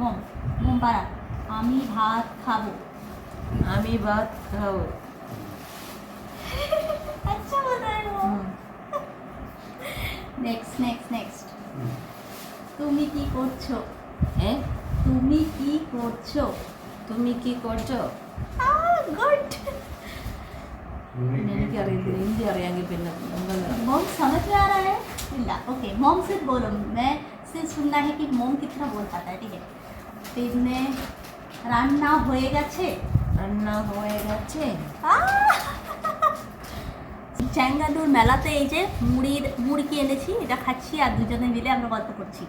মোম মোম পাড়া আমি ভাত খাবো আমি ভাত খাবো আচ্ছা বল रहा है वो নেক্সট নেক্সট নেক্সট তুমি কি করছো হ্যাঁ তুমি কি করছো তুমি কি করছো গুড എനിക്ക് അറിയത്തില്ല ഹിന്ദി അറിയാമെങ്കിൽ പിന്നെ നമ്മള് मोम समझ में आ रहा है इल्ला ओके मोम सिर्फ बोलो मैं से सुनना है कि मोम कितना बोल पाता है ठीक है? तो इसमें রান্না হয়ে গেছে রান্না হয়ে গেছে চ্যাঙ্গানুর মেলাতে এই যে মুড়ির মুড়কি এনেছি এটা খাচ্ছি আর দুজনে মিলে আমরা গল্প করছি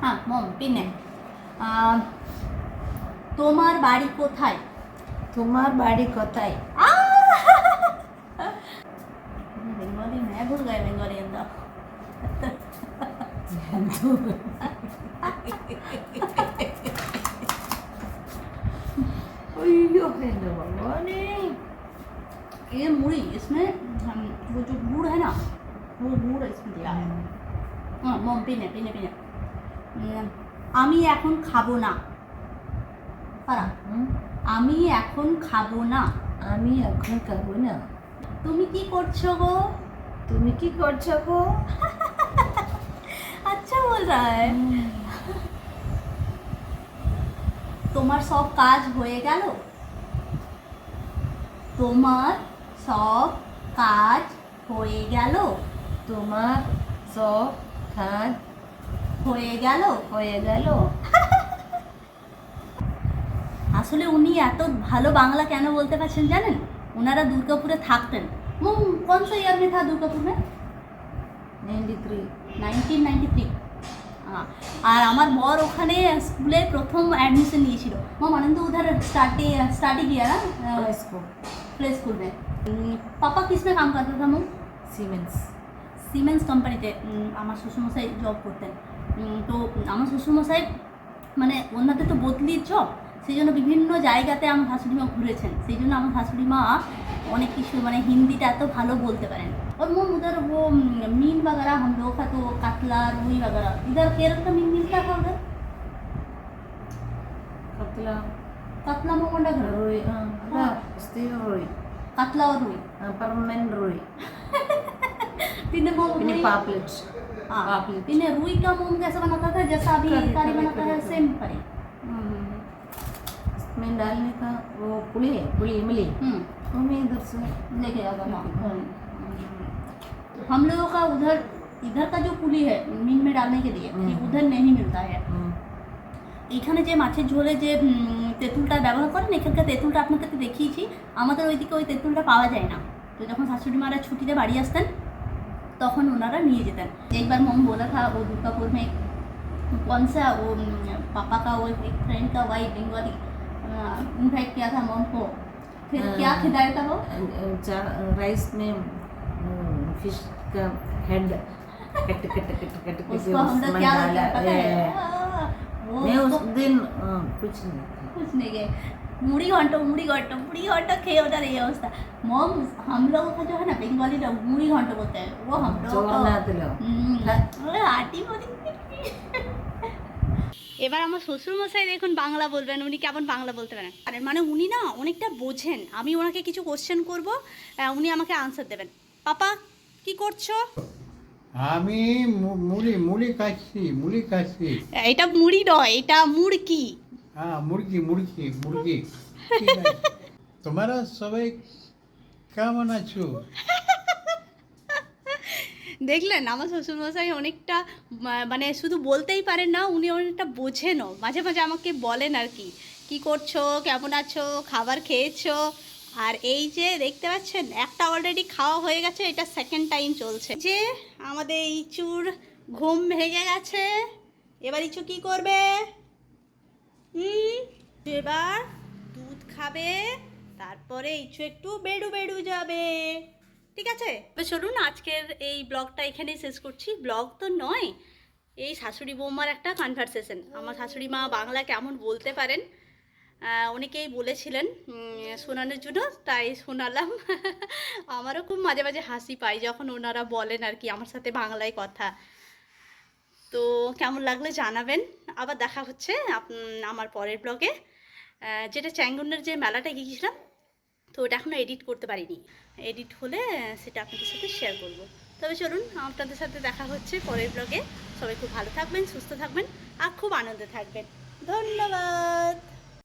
হ্যাঁ মম পিনে তোমার বাড়ি কোথায় তোমার বাড়ি কোথায় বেঙ্গলি ম্যা ভুল গায় বেঙ্গলি ये मुड़ी इसमें हम, वो जो गुड़ है ना वो गुड़ इसमें दिया है हाँ मम पिने पिने पिने উম, আমি এখন খাবো না পারা হুম? আমি এখন খাবো না আমি এখন খাবো না তুমি কি করছো গো তুমি কি করছো গো আচ্ছা বল रहा है তোমার সব কাজ হয়ে গেল তোমার সব কাজ হয়ে গেল তোমার সব কাজ হয়ে গেল হয়ে গেল আসলে উনি এত ভালো বাংলা কেন বলতে পারছেন জানেন ওনারা দুর্গাপুরে থাকতেন মুম কোন সা ইয়ার में था দুর্গাপুর में ninety three nineteen ninety three আর আমার বর ওখানে স্কুলে প্রথম অ্যাডমিশন নিয়েছিল মম আনন্দ উধার स्टार्टे स्टार्टिंग किया ना স্কুল प्ले स्कूल में উম, পাপা কিস में काम करता था मुम সিমেন্স সিমেন্স কোম্পানিতে উম, আমার শ্বশুরমশাই জব করতেন উম, তো আমার শ্বশুরমশাই মানে ওনাদের তো বদলির জব সেই জন্য বিভিন্ন জায়গাতে আমার শাশুড়ি মা ঘুরেছেন সেই জন্য আমার শাশুড়ি अनेक किस मैं हिंदी এত ভালো বলতে পারেন। और वो उधर वो मीन वगैरह हम लोग का तो कतला रुई वगैरह इधर केरल का मीन मिलता है उधर कतला कतला मोगंडा घर रुई हाँ स्टील रुई कतला और रुई परमेन रुई तीनों मोम तीनों पापलेट हाँ पापलेट तीनों रुई का मोम कैसा बनाता था जैसा अभी तारी बनाता है सेम पड़े इसमें डालने का वो पुली है पुली इमली हम्म वो मैं इधर से लेके आता था हम लोगों का उधर इधर का जो पुली है मीन में डालने के लिए ये हम्म। उधर नहीं मिलता है हम्म, এখানে যে মাছের ঝোলে যে উম, তেঁতুলটা ব্যবহার করেন এখানকার তেঁতুলটা আপনাদেরকে দেখিয়েছি আমাদের ওইদিকে ওই তেঁতুলটা পাওয়া যায় না তো যখন শাশুড়ি মারা ছুটিতে বাড়ি আসতেন তখন ওনারা নিয়ে যেতেন একবার মম बोला था वो दुर्गापुर में कौन सा वो उम, पापा का वो एक फ्रेंड का वाइफ बंगाली इनवाइट किया था मॉम को? फिर हाँ। क्या खिलाया था वो? राइस में फ़िश का head cut cut cut cut उसको पता है? हाँ, हाँ, मैं उस दिन कुछ नहीं कुछ नहीं गए। मुड़ी घंटो मुड़ी घंटो मुड़ी घंटो खे होता रही अवस्था। मॉम हम लोगों का जो है ना बंगाली लोग मुड़ी घंटो बोलते हैं। वो हम लोग এবার আমার শ্বশুরমশাই দেখুন বাংলা বলবেন উনি কেমন বাংলা বলতে পারেন? আর মানে উনি না অনেকটা বোঝেন। আমি ওনাকে কিছু কোশ্চেন করব উনি আমাকে আনসার দেবেন। পাপা কি করছ? আমি মুড়ি মুড়ি খাচ্ছি মুড়ি খাচ্ছি। এটা মুড়ি নয় এটা মুড়কি। হ্যাঁ মুরগি মুড়কি মুরগি ঠিক তোমরা সবাই কেমন আছো? দেখলেন, আমার শ্বশুরমশাই অনেকটা মানে শুধু বলতেই পারেন না, উনি অনেকটা বোঝেনও। মাঝে মাঝে আমাকে বলেন আর কি কি করছ? কেমন আছো? খাবার খেয়েছো? আর এই যে দেখতে পাচ্ছেন, একটা অলরেডি খাওয়া হয়ে গেছে, এটা সেকেন্ড টাইম চলছে। যে আমাদের ইচুর ঘুম ভেঙে গেছে। এবার ইচু কি করবে? হুম, এবার দুধ খাবে, তারপরে ইচু একটু বেডু বেডু যাবে। ঠিক আছে? তো চলুন আজকের এই ব্লগটা এখানেই শেষ করছি। ব্লগ তো নয়, এই শাশুড়ি বৌমার একটা কনভারসেশন আমার শাশুড়ি মা বাংলা কেমন বলতে পারেন? অনেকেই বলেছিলেন শোনানোর জন্য, তাই শোনালাম। আমারও খুব মাঝে মাঝে হাসি পাই যখন ওনারা বলেন আর কি আমার সাথে বাংলায় কথা। তো কেমন লাগলে জানাবেন। আবার দেখা হচ্ছে আমার পরের ব্লগে। যেটা চ্যাঙ্গুনের যে মেলাটা গিয়েছিলাম তো ওটা এখনও এডিট করতে পারিনি। এডিট হলে সেটা আপনাদের সাথে শেয়ার করব। তবে চলুন, আপনাদের সাথে দেখা হচ্ছে পরের ব্লগে সবাই খুব ভালো থাকবেন, সুস্থ থাকবেন, আর খুব আনন্দে থাকবেন। ধন্যবাদ!